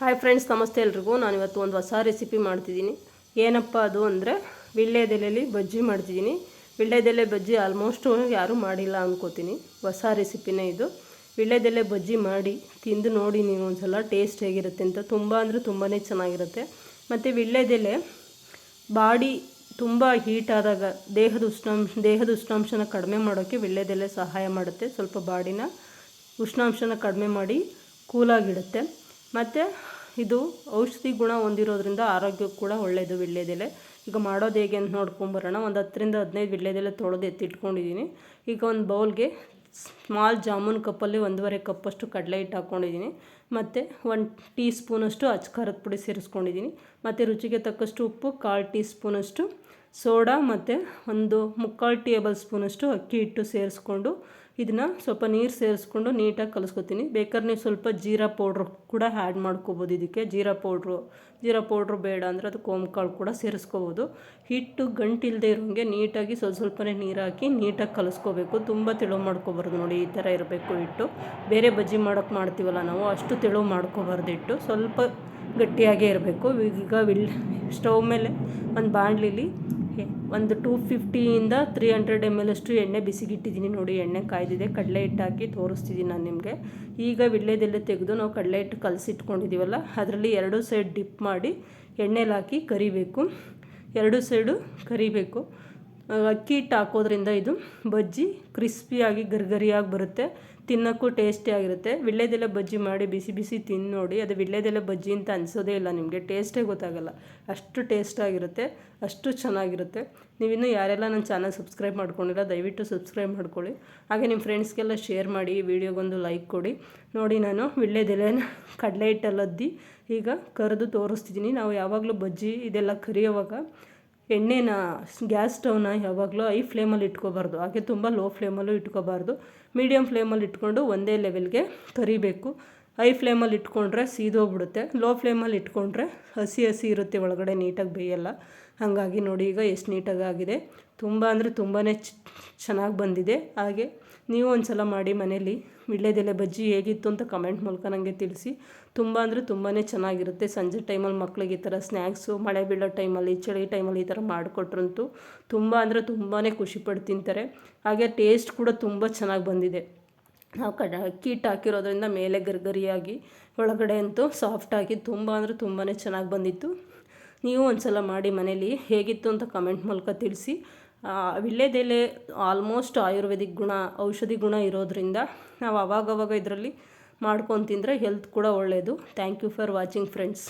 Hi friends ನಮಸ್ತೆ ಎಲ್ರಿಗೂ. ನಾನು ಇವತ್ತು ಒಂದು ಹೊಸ ರೆಸಿಪಿ ಮಾಡ್ತಿದ್ದೀನಿ. ಏನಪ್ಪ ಅದು ಅಂದರೆ ವಿಳ್ಳೆದೆಲೆಯಲ್ಲಿ ಬಜ್ಜಿ ಮಾಡ್ತಿದ್ದೀನಿ. ವಿಳ್ಳೆದೆಲೆ ಬಜ್ಜಿ ಆಲ್ಮೋಸ್ಟ್ ಯಾರೂ ಮಾಡಿಲ್ಲ ಅಂದ್ಕೋತೀನಿ ಹೊಸ ರೆಸಿಪಿನೇ ಇದು. ವಿಳ್ಳೆದೆಲೆ ಬಜ್ಜಿ ಮಾಡಿ ತಿಂದು ನೋಡಿ ನೀವು ಒಂದ್ಸಲ ಟೇಸ್ಟ್ ಹೇಗಿರುತ್ತೆ ಅಂತ. ತುಂಬ ಅಂದರೆ ತುಂಬಾ ಚೆನ್ನಾಗಿರುತ್ತೆ. ಮತ್ತು ವಿಳ್ಳೆದೆಲೆ ಬಾಡಿ ತುಂಬ ಹೀಟ್ ಆದಾಗ ದೇಹದ ಉಷ್ಣಾಂಶ, ದೇಹದ ಉಷ್ಣಾಂಶನ ಕಡಿಮೆ ಮಾಡೋಕ್ಕೆ ವಿಳ್ಳೆದೆಲೆ ಸಹಾಯ ಮಾಡುತ್ತೆ. ಸ್ವಲ್ಪ ಬಾಡಿನ ಉಷ್ಣಾಂಶನ ಕಡಿಮೆ ಮಾಡಿ ಕೂಲಾಗಿಡುತ್ತೆ. ಮತ್ತು ಇದು ಔಷಧಿ ಗುಣ ಹೊಂದಿರೋದ್ರಿಂದ ಆರೋಗ್ಯಕ್ಕೆ ಕೂಡ ಒಳ್ಳೆಯದು ವಿಳ್ಳೆದೆಲೆ ಈಗ ಮಾಡೋದು ಹೇಗೆ ಅಂತ ನೋಡ್ಕೊಂಬರೋಣ ಒಂದು ಹತ್ತರಿಂದ ಹದಿನೈದು ವಿಳ್ಳೆದೆಲೆ ತೊಳೆದು ಎತ್ತಿಟ್ಕೊಂಡಿದ್ದೀನಿ ಈಗ ಒಂದು ಬೌಲ್ಗೆ ಸ್ಮಾಲ್ ಜಾಮೂನ್ ಕಪ್ಪಲ್ಲಿ ಒಂದೂವರೆ ಕಪ್ಪಷ್ಟು ಕಡಲೆ ಹಿಟ್ಟು ಹಾಕ್ಕೊಂಡಿದ್ದೀನಿ ಮತ್ತು ಒಂದು ಟೀ ಸ್ಪೂನಷ್ಟು ಅಚ್ಕಾರದ ಪುಡಿ ಸೇರಿಸ್ಕೊಂಡಿದ್ದೀನಿ ಮತ್ತು ರುಚಿಗೆ ತಕ್ಕಷ್ಟು ಉಪ್ಪು, ಕಾಲು ಟೀ ಸ್ಪೂನಷ್ಟು ಸೋಡಾ, ಮತ್ತು ಒಂದು ಮುಕ್ಕಾಲು ಟೇಬಲ್ ಸ್ಪೂನಷ್ಟು ಅಕ್ಕಿ ಹಿಟ್ಟು ಸೇರಿಸ್ಕೊಂಡು ಇದನ್ನು ಸ್ವಲ್ಪ ನೀರು ಸೇರಿಸ್ಕೊಂಡು ನೀಟಾಗಿ ಕಲಿಸ್ಕೊತೀನಿ. ಬೇಕಾದ್ರೆ ನೀವು ಸ್ವಲ್ಪ ಜೀರಾ ಪೌಡ್ರು ಕೂಡ ಆ್ಯಡ್ ಮಾಡ್ಕೋಬೋದು ಇದಕ್ಕೆ. ಜೀರಾ ಪೌಡ್ರು ಜೀರಾ ಪೌಡ್ರು ಬೇಡ ಅಂದರೆ ಅದು ಕಾಳು ಕೂಡ ಸೇರಿಸ್ಕೋಬೋದು. ಹಿಟ್ಟು ಗಂಟಿಲ್ಲದೆ ಇರೋಂಗೆ ನೀಟಾಗಿ ಸ್ವಲ್ಪ ಸ್ವಲ್ಪನೇ ನೀರು ಹಾಕಿ ನೀಟಾಗಿ ಕಲಿಸ್ಕೋಬೇಕು. ತುಂಬ ತೆಳು ಮಾಡ್ಕೋಬಾರ್ದು ನೋಡಿ, ಈ ಥರ ಇರಬೇಕು ಹಿಟ್ಟು. ಬೇರೆ ಬಜ್ಜಿ ಮಾಡೋಕ್ಕೆ ಮಾಡ್ತೀವಲ್ಲ ನಾವು, ಅಷ್ಟು ತೆಳು ಮಾಡ್ಕೋಬಾರ್ದು ಹಿಟ್ಟು. ಸ್ವಲ್ಪ ಗಟ್ಟಿಯಾಗೇ ಇರಬೇಕು. ಈಗ ವಿಲ್, ಸ್ಟವ್ ಮೇಲೆ ಒಂದು ಬಾಣಲಿಲಿ ಒಂದು ಟೂ ಫಿಫ್ಟಿಯಿಂದ ತ್ರೀ ಹಂಡ್ರೆಡ್ ಎಂ ಎಲ್ ಅಷ್ಟು ಎಣ್ಣೆ ಬಿಸಿಗಿಟ್ಟಿದ್ದೀನಿ ನೋಡಿ, ಎಣ್ಣೆ ಕಾಯ್ದಿದೆ, ಕಡಲೆ ಹಿಟ್ಟು ಹಾಕಿ ತೋರಿಸ್ತಿದ್ದೀನಿ ನಾನು ನಿಮಗೆ. ಈಗ ವಿಳ್ಳೆದೆಲ್ಲ ತೆಗೆದು ನಾವು ಕಡಲೆ ಹಿಟ್ಟು ಕಲಸಿಟ್ಕೊಂಡಿದ್ದೀವಲ್ಲ ಅದರಲ್ಲಿ ಎರಡು ಸೈಡ್ ಡಿಪ್ ಮಾಡಿ ಎಣ್ಣೆಲಿ ಹಾಕಿ ಕರಿಬೇಕು. ಎರಡು ಸೈಡು ಕರಿಬೇಕು. ಅಕ್ಕಿ ಹಿಟ್ಟು ಹಾಕೋದ್ರಿಂದ ಇದು ಬಜ್ಜಿ ಕ್ರಿಸ್ಪಿಯಾಗಿ, ಗರಿಗರಿಯಾಗಿ ಬರುತ್ತೆ. ತಿನ್ನೋಕ್ಕೂ ಟೇಸ್ಟಿಯಾಗಿರುತ್ತೆ ವಿಳ್ಳೆದೆಲೆ ಬಜ್ಜಿ ಮಾಡಿ ಬಿಸಿ ಬಿಸಿ ತಿಂದು ನೋಡಿ, ಅದು ವಿಳ್ಳೆದೆಲೆ ಬಜ್ಜಿ ಅಂತ ಅನಿಸೋದೇ ಇಲ್ಲ ನಿಮಗೆ. ಟೇಸ್ಟೇ ಗೊತ್ತಾಗಲ್ಲ. ಅಷ್ಟು ಟೇಸ್ಟಾಗಿರುತ್ತೆ ಅಷ್ಟು ಚೆನ್ನಾಗಿರುತ್ತೆ. ನೀವಿನ್ನೂ ಯಾರೆಲ್ಲ ನನ್ನ ಚಾನಲ್ ಸಬ್ಸ್ಕ್ರೈಬ್ ಮಾಡ್ಕೊಂಡಿಲ್ಲ, ದಯವಿಟ್ಟು ಸಬ್ಸ್ಕ್ರೈಬ್ ಮಾಡ್ಕೊಳ್ಳಿ. ಹಾಗೆ ನಿಮ್ಮ ಫ್ರೆಂಡ್ಸ್ಗೆಲ್ಲ ಶೇರ್ ಮಾಡಿ, ಈ ವಿಡಿಯೋಗೊಂದು ಲೈಕ್ ಕೊಡಿ. ನೋಡಿ ನಾನು ವಿಳ್ಳೆದೆಲೆನ ಕಡಲೆ ಹಿಟ್ಟಲ್ಲದ್ದಿ ಈಗ ಕರೆದು ತೋರಿಸ್ತಿದ್ದೀನಿ. ನಾವು ಯಾವಾಗಲೂ ಬಜ್ಜಿ ಇದೆಲ್ಲ ಕರಿಯೋವಾಗ ಎಣ್ಣೆನ ಗ್ಯಾಸ್ ಸ್ಟವ್ನ ಯಾವಾಗಲೂ ಐ ಫ್ಲೇಮಲ್ಲಿ ಇಟ್ಕೋಬಾರ್ದು. ಹಾಗೆ ತುಂಬ ಲೋ ಫ್ಲೇಮಲ್ಲೂ ಇಟ್ಕೋಬಾರ್ದು. ಮೀಡಿಯಮ್ ಫ್ಲೇಮಲ್ಲಿ ಇಟ್ಕೊಂಡು ಒಂದೇ ಲೆವೆಲ್ಗೆ ಕರಿಬೇಕು. ಐ ಫ್ಲೇಮಲ್ಲಿ ಇಟ್ಕೊಂಡ್ರೆ ಸೀದೋಗ್ಬಿಡುತ್ತೆ. ಲೋ ಫ್ಲೇಮಲ್ಲಿ ಇಟ್ಕೊಂಡ್ರೆ ಹಸಿ ಹಸಿ ಇರುತ್ತೆ ಒಳಗಡೆ ನೀಟಾಗಿ ಬೇಯಲ್ಲ. ಹಾಗಾಗಿ ನೋಡಿ ಈಗ ಎಷ್ಟು ನೀಟಾಗಿ ಆಗಿದೆ. ತುಂಬ ಅಂದರೆ ತುಂಬಾ ಚೆನ್ನಾಗಿ ಬಂದಿದೆ. ಹಾಗೆ ನೀವು ಒಂದು ಸಲ ಮಾಡಿ ಮನೇಲಿ ವಿಳ್ಳೆದೆಲೆ ಬಜ್ಜಿ ಹೇಗಿತ್ತು ಅಂತ ಕಮೆಂಟ್ ಮೂಲಕ ನನಗೆ ತಿಳಿಸಿ. ತುಂಬ ಅಂದರೆ ತುಂಬಾ ಚೆನ್ನಾಗಿರುತ್ತೆ. ಸಂಜೆ ಟೈಮಲ್ಲಿ ಮಕ್ಳಿಗೆ ಈ ಥರ ಸ್ನ್ಯಾಕ್ಸು, ಮಳೆ ಬೀಳೋ ಟೈಮಲ್ಲಿ, ಚಳಿ ಟೈಮಲ್ಲಿ ಈ ಥರ ಮಾಡಿಕೊಟ್ರಂತೂ ತುಂಬ ಅಂದರೆ ತುಂಬಾ ಖುಷಿಪಟ್ಟು ತಿಂತಾರೆ. ಹಾಗೆ ಟೇಸ್ಟ್ ಕೂಡ ತುಂಬ ಚೆನ್ನಾಗಿ ಬಂದಿದೆ. ನಾವು ಕಡ ಹಿಟ್ಟು ಹಾಕಿರೋದ್ರಿಂದ ಮೇಲೆ ಗರಿಗರಿಯಾಗಿ, ಒಳಗಡೆ ಅಂತೂ ಸಾಫ್ಟಾಗಿ ತುಂಬ ಅಂದರೆ ತುಂಬಾ ಚೆನ್ನಾಗಿ ಬಂದಿತ್ತು. ನೀವು ಒಂದು ಸಲ ಮಾಡಿ ಮನೇಲಿ ಹೇಗಿತ್ತು ಅಂತ ಕಮೆಂಟ್ ಮೂಲಕ ತಿಳಿಸಿ. ವಿಳ್ಳೆದೆಲೆ ಆಲ್ಮೋಸ್ಟ್ ಆಯುರ್ವೇದಿಕ್ ಗುಣ, ಔಷಧಿ ಗುಣ ಇರೋದ್ರಿಂದ ನಾವು ಅವಾಗವಾಗ ಇದರಲ್ಲಿ ಮಾಡ್ಕೊಂಡು ತಿಂದರೆ ಹೆಲ್ತ್ ಕೂಡ ಒಳ್ಳೆಯದು thank you for watching friends